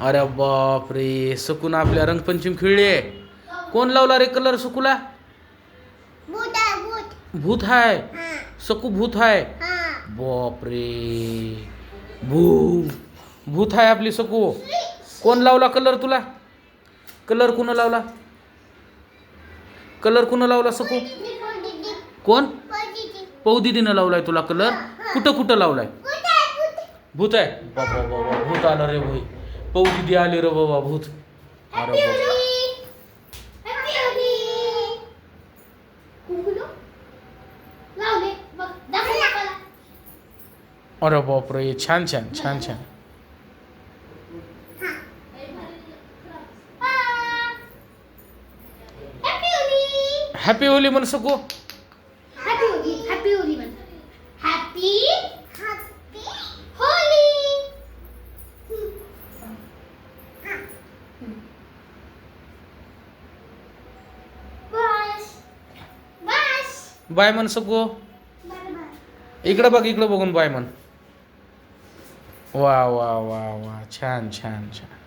अरे बाप रे सकून आपल्या रंगपंचमी खेळली कोण लावला रे कलर सकूला? भूत आहे हाय. सकू भूत हाय. हा. बाप रे भू भूत आहे आपली सकू. कोण लावला कलर तुला? कलर कुण लावला? कलर कुण लावला सकू? कोण? दीदी कोण कोण दीदी पौ दीदीनं लावलाय तुला कलर कुठं कुठं लावलाय? आहे भूत आहे. बाबा बाबा भूत आलं रे भाई. पौ दीदी आले रे बाबा भूत अरे हॅपी बाबा. होली हॅपी होली कुंकुलो लावले बघ दाखव मला. अरे बाप रे छान छान छान छान. हॅपी होली म्हण सकू हॅपी होली हॅपी होली म्हण हॅपी हॅपी होली बस बस बाय म्हण सकू इकडं बघ इकडं बघून बाय म्हण वा वा वा वा. छान छान छान.